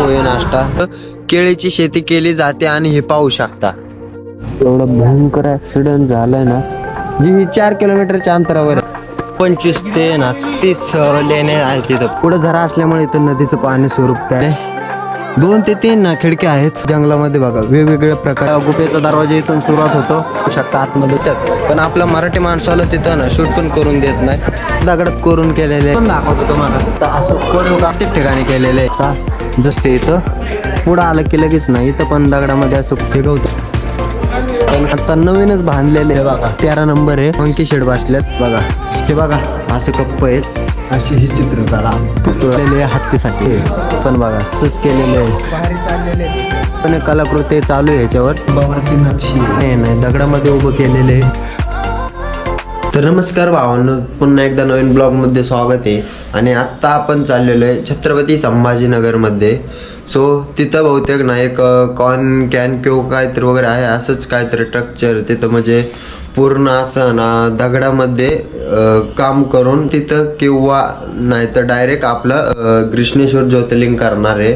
पोहे नाश्ता केळीची शेती केली जाते आणि हे पाहू शकता. एवढा भयंकर ऍक्सिडेंट झालाय ना जी चार किलोमीटरच्या अंतरावर पंचवीस ते ना तीस लेणे आहेत तिथं पुढे झरा असल्यामुळे इथं नदीचं पाणी स्वरूप आहे. दोन ते तीन ना खिडक्या आहेत. जंगलामध्ये बघा वेगवेगळ्या प्रकार. गुफेचा दरवाजा इथून सुरुवात होतो. शकता आतमध्ये त्यात पण आपल्या मराठी माणसाला तिथं ना शूट पण करून देत नाही. दगडात करून केलेले. पण दाखवतो तुम्हाला. तर असं कोरीव प्रत्येक ठिकाणी केलेले आहे. जसं इथं. पुढं आलं की लगेच नाही. इथं पण दगडामध्ये असं फिरवतं पण आता नवीनच बांधलेले आहे. बघा तेरा नंबर आहे. मंकी शेड बसल्यात बघा हे बघा असे कप्प आहेत. अशी ही चित्र काढा तुळलेले हत्तीसाठी. पण बघा सच केलेले आहे. पण कलाकृती चालू आहे ह्याच्यावर नाही नाही दगडामध्ये उभं केलेले तर नमस्कार भावांनो पुन्हा एकदा नवीन ब्लॉगमध्ये स्वागत आहे. आणि आत्ता आपण चाललेलो आहे छत्रपती संभाजीनगरमध्ये. सो तिथं बहुतेक ना एक कॉन कॅन किंवा काहीतरी वगैरे आहे असंच काहीतरी स्ट्रक्चर तिथं म्हणजे पूर्ण असं ना दगडामध्ये काम करून तिथं किंवा नाही तर डायरेक्ट आपलं ग्रीष्णेश्वर ज्योतिर्लिंग करणार आहे.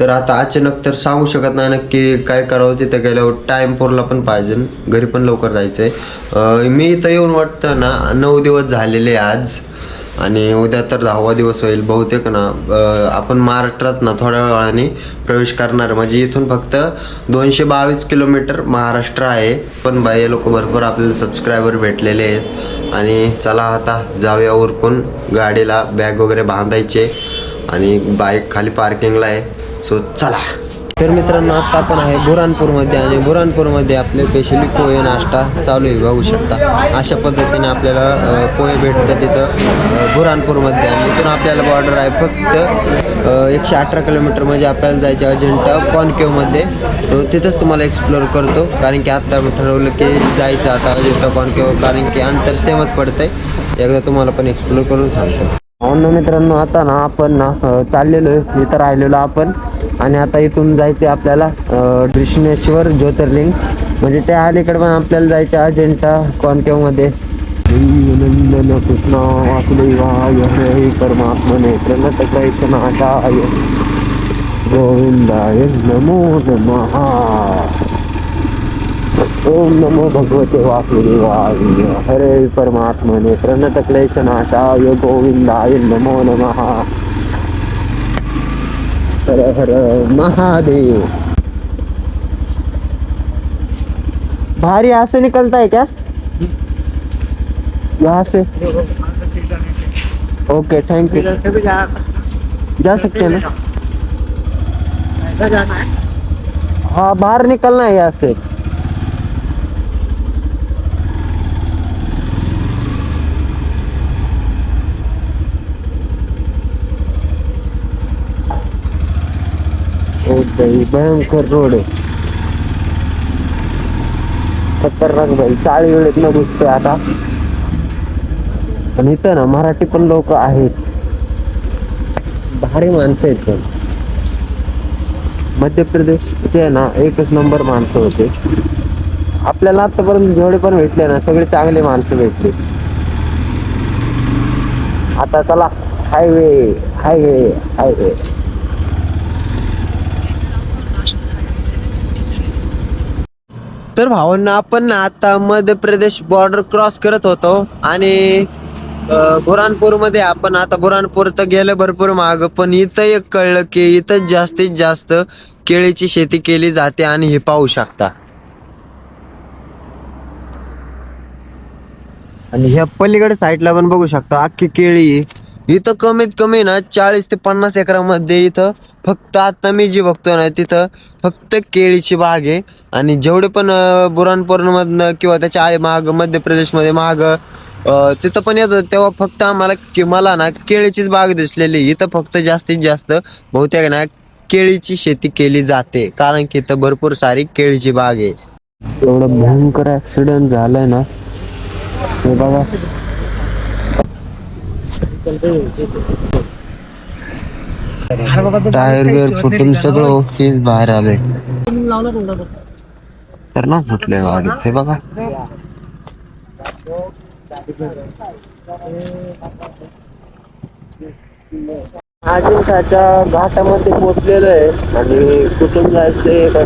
तर आता अचानक तर सांगू शकत नाही नक्की काय करावं तिथं गेल्यावर टाईम पुरला पण पाहिजे. घरी पण लवकर जायचं आहे मी इथं येऊन वाटतं ना नऊ दिवस झालेले आहे आज. आणि उद्या तर दहावा दिवस होईल बहुतेक ना. आपण महाराष्ट्रात ना थोड्या वेळाने प्रवेश करणार. म्हणजे इथून फक्त दोनशे बावीस किलोमीटर महाराष्ट्र आहे. पण बाई लोक भरपूर आपल्याला सबस्क्रायबर भेटलेले आहेत. आणि चला आता जाऊया उरकून. गाडीला बॅग वगैरे बांधायचे. आणि बाईक खाली पार्किंगला आहे. सो चला. तर मित्रांनो आत्ता आपण आहे बुरानपूरमध्ये आणि बुरानपूरमध्ये आपले स्पेशली पोहे नाश्ता चालू आहे बघू शकता. अशा पद्धतीने आपल्याला पोहे भेटतात तिथं अ, बुरानपूरमध्ये आणि इथून आपल्याला बॉर्डर आहे फक्त एकशे अठरा किलोमीटर म्हणजे आपल्याला जायचं अजिंठा कॉनकेवमध्ये. तो तिथंच तुम्हाला एक्सप्लोअर करतो कारण की आत्ता ठरवलं की जायचं आता अजिंठा कॉनकेव कारण की अंतर सेमच पडतंय. एकदा तुम्हाला पण एक्सप्लोअर करून सांगतो. हो मित्रांनो आता ना आपण ना चाललेलो आहे. इथं राहिलेलो आपण. आणि आता इथून जायचे आपल्याला दृष्णेश्वर कृष्णेश्वर ज्योतिर्लिंग. म्हणजे त्या अलीकडे पण आपल्याला जायचं अजिंठा कॉनकेवमध्ये. नंदन कृष्ण वासुदेवाय परमात्मने प्रणत गोविंदाय नमो नमः. ओम नमो भगवते वासुदेवाय हरे परमात्मने प्रणत क्लेशनाशाय गोविंदाय नमो नमः। हर हर महादेव। भारी यहाँ से निकलता है क्या? यहाँ से? ओके थैंक यू जा सकते हैं ना? हाँ बाहर निकलना है यहाँ से। भयंकर रोड आहे. खतरनाक भाई चाळी वेळेत न घुसतोय आता. आणि इथं ना मराठी पण लोक आहेत. भारी माणसं आहेत पण. मध्य प्रदेशचे ना एकच नंबर माणसं होते. आपल्याला आतापर्यंत जेवढे पण भेटले ना सगळे चांगले माणसं भेटले. आता चला हायवे हायवे हायवे. तर भावांना आपण ना आता मध्य प्रदेश बॉर्डर क्रॉस करत होतो. आणि बुरानपूरमध्ये आपण आता बुरानपूर तर गेलं भरपूर माग पण इथं एक कळलं की इथं जास्तीत जास्त केळीची शेती केली जाते आणि हे पाहू शकता. आणि ह्या पलीकडे साईडला पण बघू शकता अख्खी केळी इथं कमीत कमी ना चाळीस ते पन्नास एकरामध्ये इथं फक्त आता मी जी बघतोय ना तिथं फक्त केळीची बाग आहे. आणि जेवढे पण बुरानपूरमधनं किंवा त्याच्या आई माग मध्य प्रदेशमध्ये माग तिथं पण येतं. तेव्हा फक्त आम्हाला कि मला ना केळीचीच बाग दिसलेली इथं फक्त जास्तीत जास्त बहुतेक ना केळीची शेती केली जाते. कारण की इथं भरपूर सारी केळीची बाग आहे. एवढं भयंकर ऍक्सिडेंट झालाय ना. हे बघा. टायर बियर फुटून सगळं ओके बाहेर आले तर ना फुटले गाडी हे बघा अजिंठाच्या घाटामध्ये पोचलेलो आहे. आणि कुठून जायचंय काय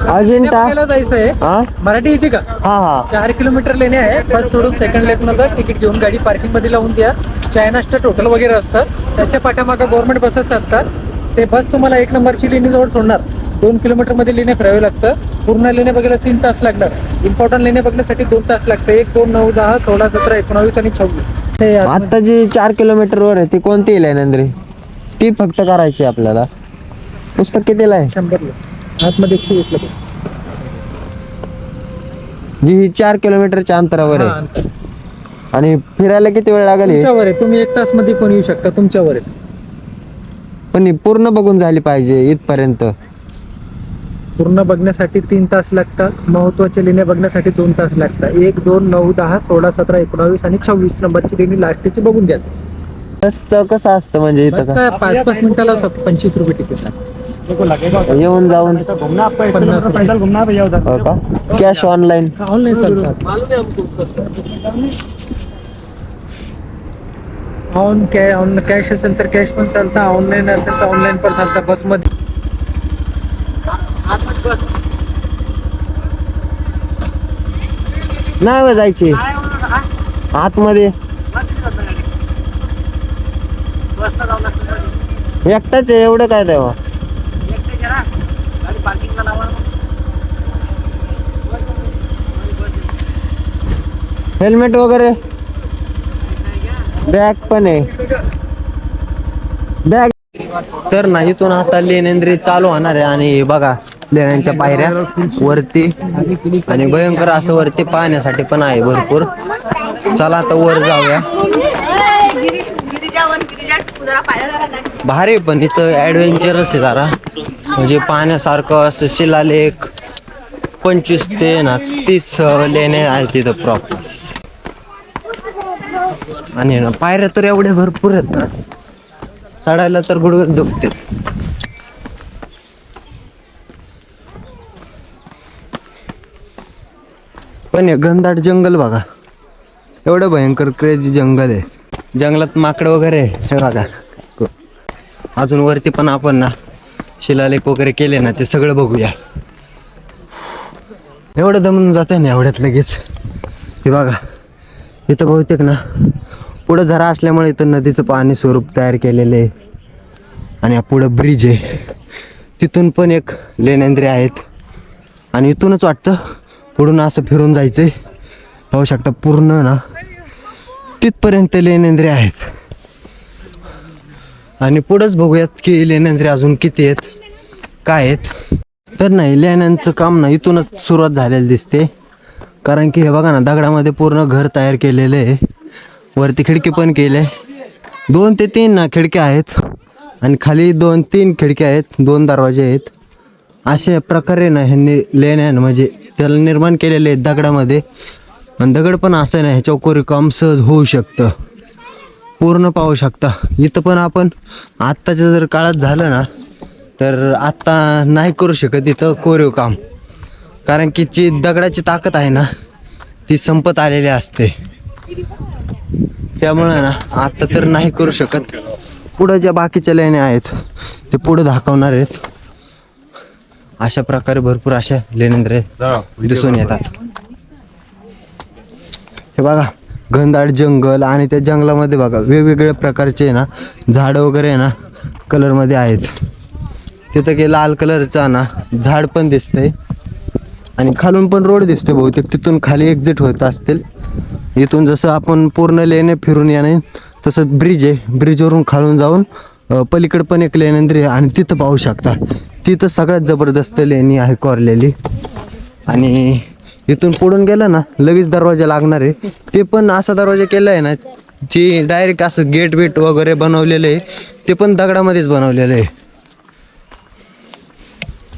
अजिंठा? जायचं आहे हा? मराठी का? हा हा. चार किलोमीटर लेणे आहे. फर्स्ट सोडून सेकंड लेफ्ट नंतर तिकीट घेऊन गाडी पार्किंगमध्ये लावून द्या. चायनास्टर टोटल वगैरे असतात त्याच्या पाठीमागं गव्हर्नमेंट बसेस असतात. ते बस तुम्हाला एक नंबरची लेणी जवळ सोडणार. दोन किलोमीटरमध्ये लेणे फिरावे लागतं. पूर्ण लेणे बघायला तीन तास लागणार. इम्पॉर्टंट लेणे बघण्यासाठी दोन तास लागतं. एक दोन नऊ दहा सोळा सतरा एकोणावीस आणि सव्वीस आतमध्ये- आता जी चार किलोमीटर वर आहे ती कोणती नंद्री ती फक्त करायची आपल्याला. पुस्तक कितीला आहे? शंभरला. आतमध्ये एकशे वीस ला जी ही चार किलोमीटरच्या अंतरावर आहे. आणि फिरायला किती वेळ लागेल हे? तुमच्यावर आहे. तुम्ही एक तासमध्ये पण येऊ शकता तुमच्यावर आहे. पण ही पूर्ण बघून झाली पाहिजे इथपर्यंत. पूर्ण बघण्यासाठी तीन तास लागतात महत्त्वाचे लेणे बघण्यासाठी दोन तास लागतात. एक दोन नऊ दहा सोळा सतरा एकोणावीस आणि छव्वीस नंबरची लेणी लास्टची बघून घ्यायचं. कसं असतं म्हणजे इथं? पाच पाच मिनिटाला स- पंचवीस रुपये तिकीट लागतं. येऊन जाऊन. हो का? कॅश ऑनलाईन ऑनलाईन चालतात ऑन कॅ ऑन कॅश असेल तर कॅश पण चालतं ऑनलाईन असेल तर ऑनलाईन पण चालतं बसमध्ये नाही बा जायची. आतमध्ये. एकटाच आहे एवढं काय तेव्हा हेल्मेट वगैरे? बॅग पण आहे. बॅग तर नाही इथून आता लेनेंद्री चालू होणार आहे आणि बघा लेण्यांच्या पायऱ्या वरती आणि भयंकर असं वरती पाहण्यासाठी पण आहे भरपूर. चला आता वर जाऊया. भारी आहे पण इथं ऍडव्हेंचरस आहे जरा. म्हणजे पाहण्यासारखं असं शिलालेख पंचवीस ते ना तीस लेणे आहेत तिथं प्रॉपर आणि ना पायऱ्या तर एवढ्या भरपूर आहेत ना. चढायला तर गुडघे दुखते पण हे घनदाट जंगल बघा. एवढं भयंकर क्रेजी जंगल आहे. जंगलात माकड वगैरे आहे. हे बघा. अजून वरती पण आपण ना शिलालेख वगैरे केले ना ते सगळं बघूया. एवढं दमून जाते ना एवढ्यात लगेच. हे बघा. इथं बहुतेक ना पुढं झरा असल्यामुळे इथं नदीचं पाणी स्वरूप तयार केलेलं आहे. आणि हा पुढं ब्रिज आहे. तिथून पण एक लेण्यांद्री आहेत. आणि इथूनच वाटतं पुढून असं फिरून जायचंय. पाहू शकता पूर्ण ना तिथपर्यंत लेणेंद्रे आहेत. आणि पुढंच बघूयात की लेण्यांद्रे अजून किती आहेत काय आहेत. तर नाही लेण्यांचं काम ना इथूनच सुरुवात झालेली दिसते. कारण की हे बघा ना दगडामध्ये पूर्ण घर तयार केलेलं आहे. वरती खिडकी पण केले. दोन ते तीन ना खिडक्या आहेत आणि खाली दोन तीन खिडक्या आहेत दोन दरवाजे आहेत. अशा प्रकारे ना ह्यांनी लेण्या म्हणजे त्याला निर्माण केलेले आहेत दगडामध्ये. आणि दगड पण असं नाही ह्याच्यावर कोरी काम सहज होऊ शकतं. पूर्ण पाहू शकता. इथं पण आपण आत्ताच्या जर काळात झालं ना तर आत्ता नाही करू शकत इथं कोरीव काम. कारण की जी दगडाची ताकद आहे ना ती संपत आलेली असते. त्यामुळे ना आत्ता तर नाही करू शकत. पुढं ज्या बाकीच्या लेण्या आहेत ते पुढं दाखवणार आहेत. अशा प्रकारे भरपूर अशा लेनेंद्रे दिसून येतात. हे बघा घनदाट जंगल आणि त्या जंगलामध्ये बघा वेगवेगळ्या प्रकारचे ना झाडं वगैरे ना कलरमध्ये आहेत. तिथं की लाल कलरचा ना झाड पण दिसतंय. आणि खालून पण रोड दिसतो बहुतेक. तिथून खाली एक्झिट होत असतील. इथून जसं आपण पूर्ण लेने फिरून येणे तसं ब्रिज आहे. ब्रिजवरून खालून जाऊन पलीकडे पण एक लेनंद्री आहे आणि तिथं पाहू शकता. तिथं सगळ्यात जबरदस्त लेणी आहे कोरलेली. आणि इथून पुढून गेलं ना लगेच दरवाजा लागणार आहे. ते पण असा दरवाजा केला आहे ना जी डायरेक्ट असं गेट वेट वगैरे बनवलेलं आहे ते पण दगडामध्येच बनवलेलं आहे.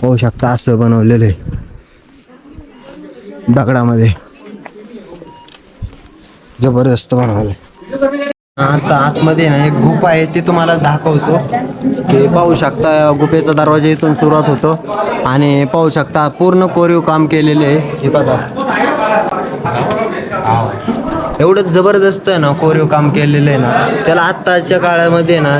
पाहू शकता असं बनवलेलं आहे. दगडामध्ये. जबरदस्त बनवलंय. आता आतमध्ये ना एक गुफा आहे ती तुम्हाला दाखवतो. की पाहू शकता गुफेचा दरवाजा इथून सुरुवात होतो. आणि पाहू शकता पूर्ण कोरीव काम केलेले आहे. हे बघा. एवढं जबरदस्त आहे ना कोरीव काम केलेलं आहे ना त्याला आत्ताच्या काळामध्ये ना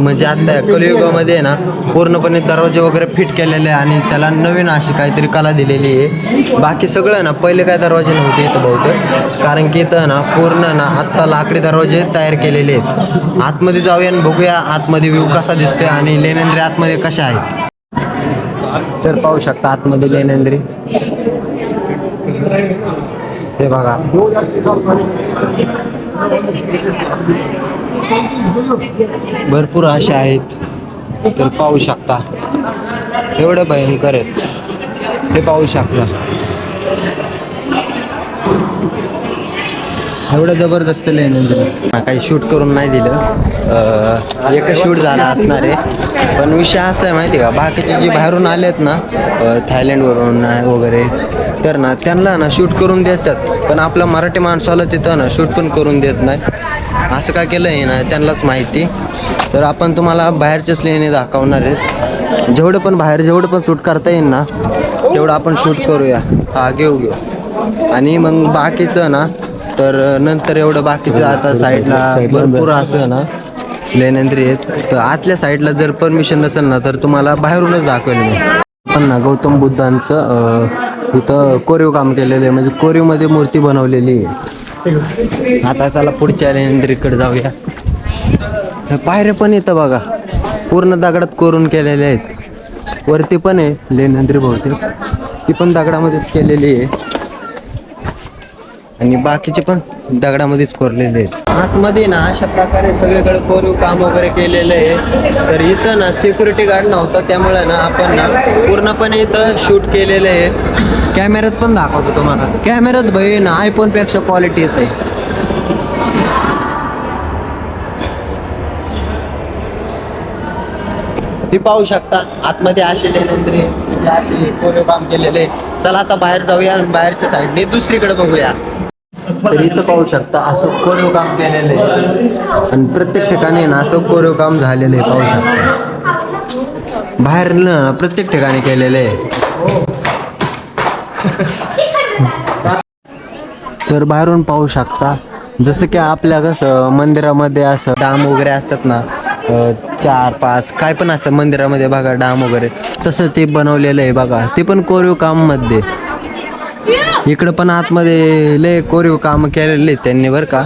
म्हणजे आत्ता कलियुगामध्ये आहे ना पूर्णपणे दरवाजे वगैरे फिट केलेले आहे आणि त्याला नवीन अशी काहीतरी कला दिलेली आहे. बाकी सगळं ना पहिले काय दरवाजे नव्हते इथं बहुतेक. कारण की इथं ना पूर्ण ना आत्ता लाकडी दरवाजे तयार केलेले आहेत. आतमध्ये जाऊया आणि बघूया आतमध्ये व्यू कसा दिसतोय आणि लेनेंद्रे आतमध्ये कशा आहेत. तर पाहू शकता आतमध्ये लेनेंद्री हे बघा. भरपूर अशा आहेत. तर पाहू शकता. एवढं भयंकर आहेत. हे पाहू शकता. एवढं जबरदस्त लेन काही शूट करून नाही दिलं. एकच शूट झाला असणार आहे. पण विषय असा आहे माहिती आहे का? बाकीचे जे बाहेरून आलेत ना थायलंडवरून वगैरे तर ना त्यांना ना शूट करून देतात. पण आपल्या मराठी माणसाला तिथं ना शूट पण करून देत नाही. असं का केलं आहे ना त्यांनाच माहिती. तर आपण तुम्हाला बाहेरचेच लेणी दाखवणार आहेत जेवढं पण बाहेर जेवढं पण शूट करता येईल ना तेवढं आपण शूट करूया. हा घेऊ घेऊ. आणि मग बाकीचं ना तर नंतर एवढं बाकीचं आता साईडला भरपूर असं ना लेनेंद्री आहेत. तर आतल्या साईडला जर परमिशन नसेल ना तर तुम्हाला बाहेरूनच दाखवेल मी. पण ना गौतम बुद्धांचं इथं कोरीव काम केलेलं आहे. म्हणजे कोरीवमध्ये मूर्ती बनवलेली आहे. आता चला पुढच्या लेनेंद्रीकडे जाऊया. पायऱ्या पण येतं बघा. पूर्ण दगडात कोरून केलेले आहेत. वरती पण आहे लेनेंद्री बहुतेक. ती पण दगडामध्येच केलेली आहे. आणि बाकीचे पण दगडामध्येच कोरलेले आहेत. आतमध्ये ना अशा प्रकारे सगळीकडे कोरीव काम वगैरे केलेलं आहे. तर इथं ना सिक्युरिटी गार्ड नव्हता त्यामुळे ना आपण ना पूर्णपणे इथं शूट केलेलं आहे. कॅमेऱ्यात पण दाखवतो तुम्हाला. कॅमेऱ्यात भाई ना आयफोनपेक्षा क्वालिटी येत आहे ती पाहू शकता आतमध्ये असे लेनेंद्रे असे कोरीव काम केलेले चला आता बाहेर जाऊया आणि बाहेरच्या साईडने दुसरीकडे बघूया. तर इथं पाहू शकता असं कोरीव काम केलेलं आहे. आणि प्रत्येक ठिकाणी ना असं कोरीव काम झालेलं आहे पाहू शकता. बाहेर ना प्रत्येक ठिकाणी केलेलं आहे. तर बाहेरून पाहू शकता जसं की आपल्या कसं मंदिरामध्ये असं डाम वगैरे असतात ना चार पाच काय पण असतं मंदिरामध्ये बघा डाम वगैरे तसं ते बनवलेलं आहे बघा. ते पण कोरीव काममध्ये इकडं पण आतमध्ये लय कोरीव काम केलेले आहेत त्यांनी बरं का.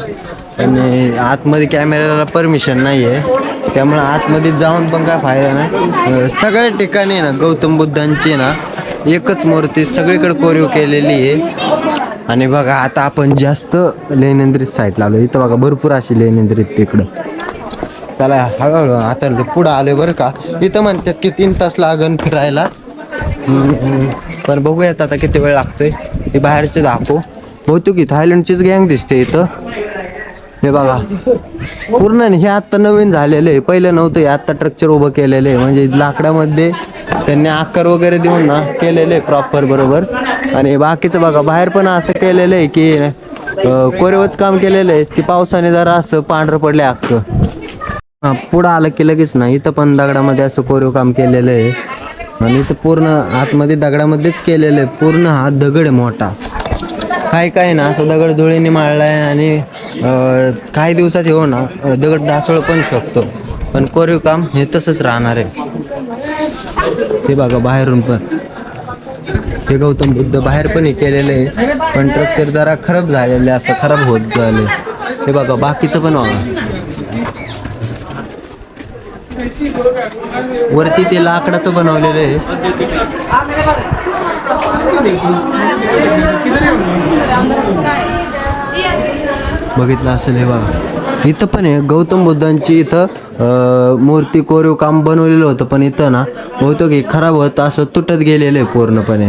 आणि आतमध्ये कॅमेऱ्याला परमिशन नाही आहे त्यामुळं आतमध्ये जाऊन पण काय फायदा नाही. सगळ्या ठिकाणी ना गौतम बुद्धांची ना एकच मूर्ती सगळीकडे कोरीव केलेली आहे. आणि बघा आता आपण जास्त लेनेंद्रित साईडला आलो. इथं बघा भरपूर अशी लेनेंद्रित तिकडं. चला हळूहळू आता पुढं आलोय बरं का. इथं म्हणतात की तीन तास लागन फिरायला. पण बघूयात आता किती वेळ लागतोय. हे बाहेरचे दाखव. बहुतेक की थायलंडचीच गँग दिसते इथं. हे बघा. पूर्ण हे आत्ता नवीन झालेलं आहे. पहिलं नव्हतं हे आत्ता स्ट्रक्चर उभं केलेलं आहे. म्हणजे लाकडामध्ये त्यांनी आकार वगैरे देऊन ना केलेलं आहे प्रॉपर बरोबर. आणि बाकीचं बघा बाहेर पण असं केलेलं आहे की कोरेवच काम केलेलं आहे. ती पावसाने जरा असं पांढरं पडले अख्खं. हा पुढं आलं की लगेच ना इथं पण दगडामध्ये असं कोरीव काम केलेलं आहे. आणि ते पूर्ण आतमध्ये दगडामध्येच केलेलं आहे. पूर्ण हा दगड आहे मोठा. काय काय ना असं दगड धुळीने आहे आणि काही दिवसात येऊ हो ना दगड ढासळ पण शकतो. पण कोरीव काम हे तसंच राहणार आहे. हे बघा बाहेरून पण. हे गौतम बुद्ध बाहेर पण हे केलेलं आहे. पण स्ट्रक्चर जरा खराब झालेलं आहे असं खराब होत झाले हे बघा बाकीचं पण बघा. वरती ते लाकडाचं बनवलेलं आहे. बघितलं असेल हे बघा. इथं पण आहे. गौतम बुद्धांची इथं मूर्ती कोरीव काम बनवलेलं होतं पण इथं ना बहुतेक खराब होतं असं तुटत गेलेलं आहे पूर्णपणे.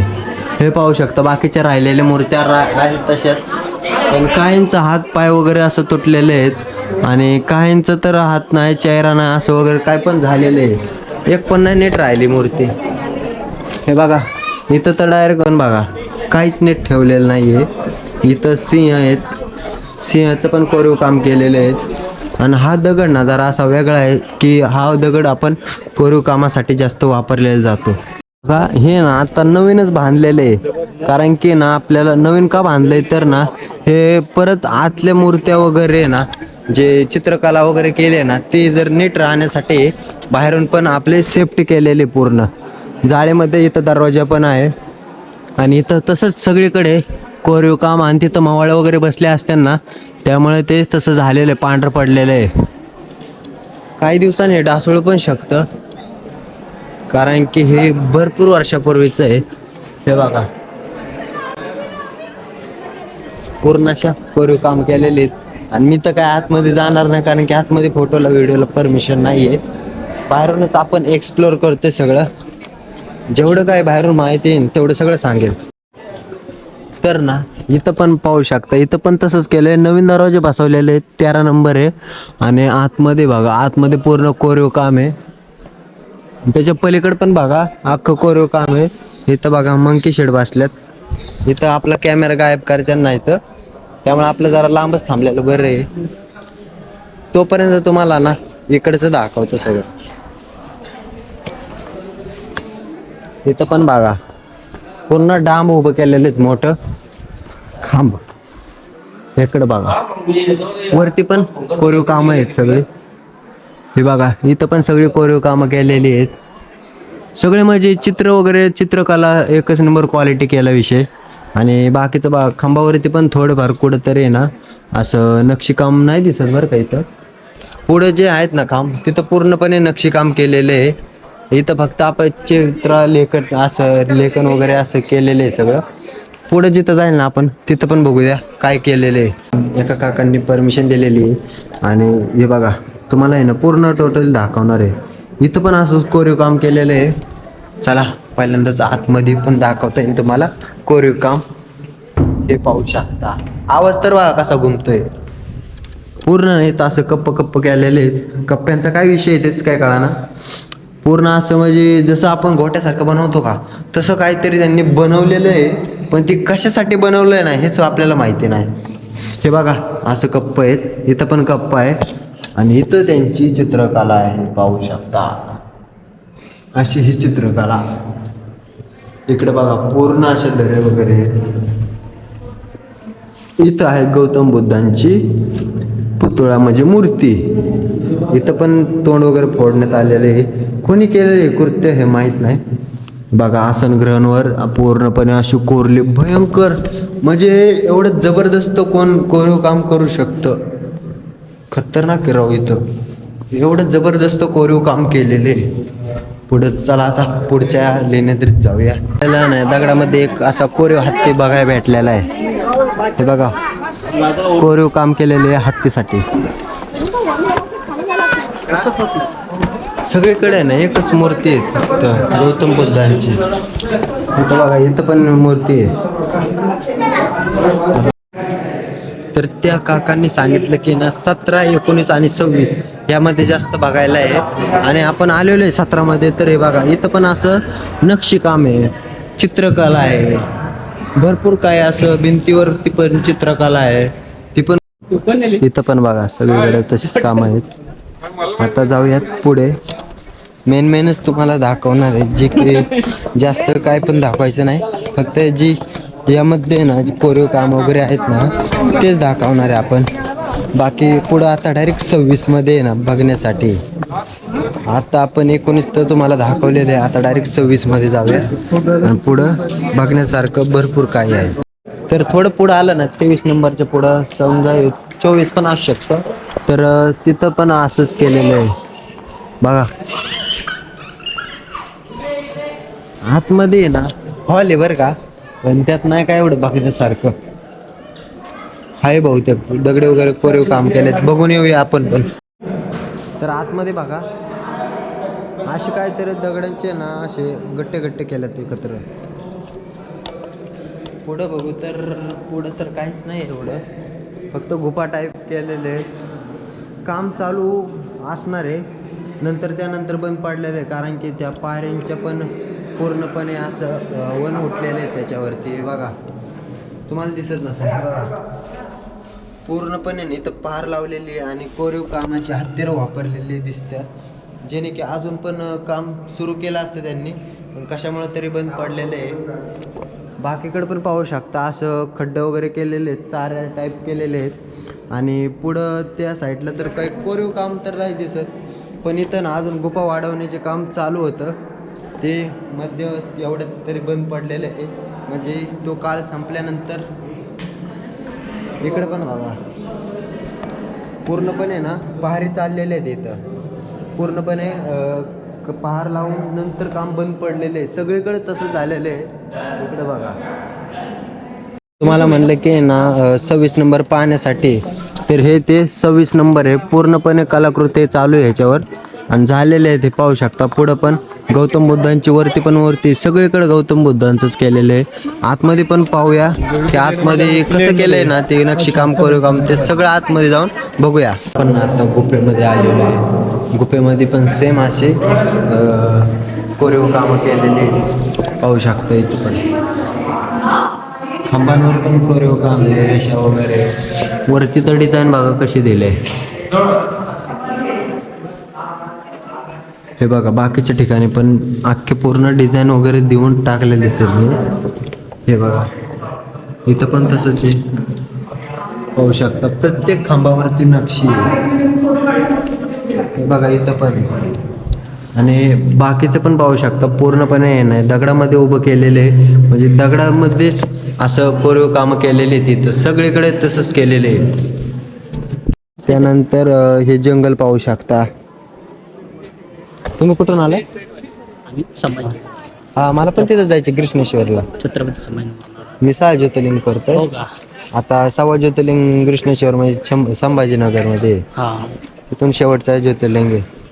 हे पाहू शकता बाकीच्या राहिलेल्या मूर्त्या रा तशाच. पण काहींचा हात पाय वगैरे असं तुटलेले आहेत आणि काहींचं तर हात नाही चेहरा नाही असं वगैरे काय पण झालेलं आहे. एक पण नाही नीट राहिली मूर्ती. हे बघा इथं तर डायरेक्ट पण बघा काहीच नीट ठेवलेलं नाही आहे इथं सिंह आहेत. सिंहाचं पण कोरीव काम केलेले आहेत आणि हा दगड ना जरा असा वेगळा आहे की हा दगड आपण कोरीव कामासाठी जास्त वापरलेला जातो. बघा हे ना आता नवीनच बांधलेलं आहे. कारण की ना आपल्याला नवीन का बांधलंय तर ना हे परत आतल्या मूर्त्या वगैरे ना जे चित्रकला वगैरे केली आहे ना ते जर नीट राहण्यासाठी बाहेरून पण आपले सेफ्टी केलेले पूर्ण. जाळेमध्ये इथं दरवाजा पण आहे. आणि इथं तसंच सगळीकडे कोरीव काम आणि तिथं मावळ वगैरे बसले असतात ना त्यामुळे ते तसं झालेलं आहे पांढरं पडलेलं आहे. काही दिवसांनी हे डासळू पण शकतं. कारण की हे भरपूर वर्षापूर्वीचं आहे. हे बघा. पूर्ण अशा कोरीव काम केलेले आहेत. आणि मी तर काय आतमध्ये जाणार नाही कारण की आतमध्ये फोटोला व्हिडिओला परमिशन नाही आहे बाहेरूनच आपण एक्सप्लोअर करतोय सगळं. जेवढं काय बाहेरून माहिती येईल तेवढं सगळं सांगेल. तर ना इथं पण पाहू शकता इथं पण तसंच केलंय. नवीन दरवाजे बसवलेले आहेत तेरा नंबर आहे. आणि आतमध्ये बघा आतमध्ये पूर्ण कोरीव काम आहे. त्याच्या पलीकडे पण बघा अख्खं कोरीव काम आहे. इथं बघा मंकी शेड बसल्यात. इथं आपला कॅमेरा गायब करताना इथं. त्यामुळे आपलं जरा लांबच थांबलेलं बरं आहे. तोपर्यंत तुम्हाला ना इकडचं दाखवतो सगळं. इथं पण बघा. पूर्ण डांब उभं केलेले आहेत मोठं. खांब. इकडं बघा. वरती पण कोरीव काम आहेत सगळी. हे बघा इथं पण सगळी कोरीव कामं केलेली आहेत. सगळे म्हणजे चित्र वगैरे चित्रकला एकच नंबर क्वालिटी केला विषय. आणि बाकीचं बा खांबावरती पण थोडंफार कुठंतरी आहे ना असं नक्षीकाम नाही दिसत बरं का इथं. पुढे जे आहेत ना काम तिथं पूर्णपणे नक्षीकाम केलेलं आहे. इथं फक्त आपण चित्र लेखन असं लेखन वगैरे असं केलेलं आहे सगळं. पुढे जिथं जाईल ना आपण तिथं पण बघूया काय केलेलं आहे. एका काकांनी परमिशन दिलेली आहे. आणि हे बघा तुम्हाला आहे ना पूर्ण टोटल दाखवणार आहे. इथं पण असं कोरीव काम केलेलं आहे. चला पहिल्यांदाच आतमध्ये पण दाखवता येईल तुम्हाला. कोरीव काम. हे पाहू शकता. आवाज तर बघा कसा घुमतोय. पूर्ण नाहीत असं कप्प कप्प केलेले आहेत. कप्प्यांचा काय विषय आहे तेच काय कळा ना पूर्ण असं म्हणजे जसं आपण घोट्यासारखं बनवतो का तसं काहीतरी त्यांनी बनवलेलं आहे. पण ती कशासाठी बनवलं आहे ना हेच आपल्याला माहिती नाही. हे बघा असं कप्प आहेत. इथं पण कप्प आहे. आणि इथं त्यांची चित्रकला आहे पाहू शकता. अशी ही चित्रकला? इकडे बघा पूर्ण असे दरे वगैरे. इथं आहे गौतम बुद्धांची पुतळा म्हणजे मूर्ती. इथं पण तोंड वगैरे फोडण्यात आलेले आहे. कोणी केलेले कृत्य हे माहीत नाही. बघा आसन ग्रहणवर पूर्णपणे अशी कोरली भयंकर म्हणजे एवढं जबरदस्त कोण कोरीव काम करू शकतं? खतरनाक राहू इथं. एवढं जबरदस्त कोरीव काम केलेले पुढे चला आता पुढच्या लेण्याद्रीत जाऊया. त्याला नाही दगडामध्ये एक असा कोरीव हत्ती बघायला भेटलेला आहे. हे बघा कोरीव काम केलेले आहे हत्तीसाठी. सगळीकडे ना एकच मूर्ती आहे फक्त गौतम बुद्धांची. इथं बघा इथं पण मूर्ती आहे. तर त्या काकांनी सांगितलं की ना सतरा एकोणीस आणि सव्वीस यामध्ये जास्त बघायला आहे. आणि आपण आलेलो आहे सतरामध्ये तर हे बघा इथं पण असं नक्षीकाम आहे चित्रकला आहे. भरपूर काय असं भिंतीवरती पण चित्रकला आहे. ती पण इथं पण बघा सगळीकडे तशीच काम आहेत. आता जाऊयात पुढे. मेन मेनच तुम्हाला दाखवणार आहे. जे की जास्त काय पण दाखवायचं नाही. फक्त जी यामध्ये ना जे कोरीव काम वगैरे आहेत ना तेच दाखवणार आहे आपण. बाकी पुढं आता डायरेक्ट सव्वीसमध्ये आहे ना बघण्यासाठी. आता आपण एकोणीस तर तुम्हाला दाखवलेलं आहे आता डायरेक्ट सव्वीसमध्ये जाऊया. आणि पुढं बघण्यासारखं भरपूर काही आहे. तर थोडं पुढं आलं ना तेवीस नंबरच्या पुढं समजा चोवीस पण असू शकतं. तर तिथं पण असंच केलेलं आहे. बघा. आतमध्ये आहे ना हॉल आहे बरं का. पण त्यात नाही काय एवढं बघण्यासारखं हाय बहुतेक दगडे वगैरे कोरीव काम केले बघून येऊया आपण पण. तर आतमध्ये बघा. असे काहीतरी दगडांचे ना असे गट्टे गट्टे केलेत एकत्र. पुढं बघू तर पुढं तर काहीच नाही एवढं. फक्त गुफा टाईप केलेले आहेत. काम चालू असणार आहे. नंतर त्यानंतर बंद पडलेलं आहे. कारण की त्या पायऱ्यांच्या पण पूर्णपणे असं वन उठलेलं आहे त्याच्यावरती. बघा. तुम्हाला दिसत नसेल. बघा. पूर्णपणे नाही तर पार लावलेली आहे आणि कोरीव कामाची हत्यारं वापरलेली दिसतात. जेणे की अजून पण काम सुरू केलं असतं त्यांनी पण कशामुळं तरी बंद पडलेलं आहे. बाकीकडे पण पाहू शकता असं खड्डे वगैरे केलेले आहेत चाऱ्या टाईप केलेले आहेत. आणि पुढं त्या साईडला तर काही कोरीव काम तर नाही दिसत. पण इथं ना अजून गुफा वाढवण्याचे काम चालू होतं. ते मध्य एवढ्यात तरी बंद पडलेलं आहे. म्हणजे तो काळ संपल्यानंतर इकडे पण बघा. पूर्णपणे ना पहारी चाललेले आहेत इथं. पूर्णपणे पहार लावून नंतर काम बंद पडलेले आहे. सगळीकडे तसं झालेलं आहे. इकडे बघा. तुम्हाला म्हणलं की ना सव्वीस नंबर पाहण्यासाठी. तर हे ते सव्वीस नंबर आहे. पूर्णपणे कलाकृती चालू आहे ह्याच्यावर. आणि झालेले आहे ते पाहू शकता. पुढं पण गौतम बुद्धांची वरती पण वरती सगळीकडे गौतम बुद्धांचंच केलेलं आहे. आतमध्ये पण पाहूया. की आतमध्ये कसं केलंय ना ते नक्षीकाम कोरीव काम ते सगळं आतमध्ये जाऊन बघूया. पण आता गुफेमध्ये आलेलो आहे. गुफेमध्ये पण सेम असे कोरीव कामं केलेले पाहू शकता इथे पण. खांबांवर पण कोरीव काम रेषा वगैरे. वरती तर डिझाईन बघा कशी दिले हे बघा बाकीच्या ठिकाणी पण अख्खे पूर्ण डिझाईन वगैरे देऊन टाकलेले त्यांनी हे बघा इथं पण तसंच आहे. पाहू शकता प्रत्येक खांबावरती नक्षी आहे. बघा इथं पण आणि बाकीचं पण पाहू शकता पूर्णपणे हे नाही. दगडामध्ये उभं केलेले आहे. म्हणजे दगडामध्येच असं कोरीव कामं केलेली तिथं सगळीकडे तसंच केलेले आहे. त्यानंतर हे जंगल पाहू शकता. तुम्ही कुठून आणि संभाजी. हा मला पण तिथं जायचं कृष्णेश्वरला छत्रपती संभाजी मी सहा ज्योतिर्लिंग करतोय. हो का? आता सहावा ज्योतिर्लिंग कृष्णेश्वर म्हणजे छं- संभाजीनगरमध्ये. आहे. हा. तिथून शेवटचा ज्योतिर्लिंग आहे.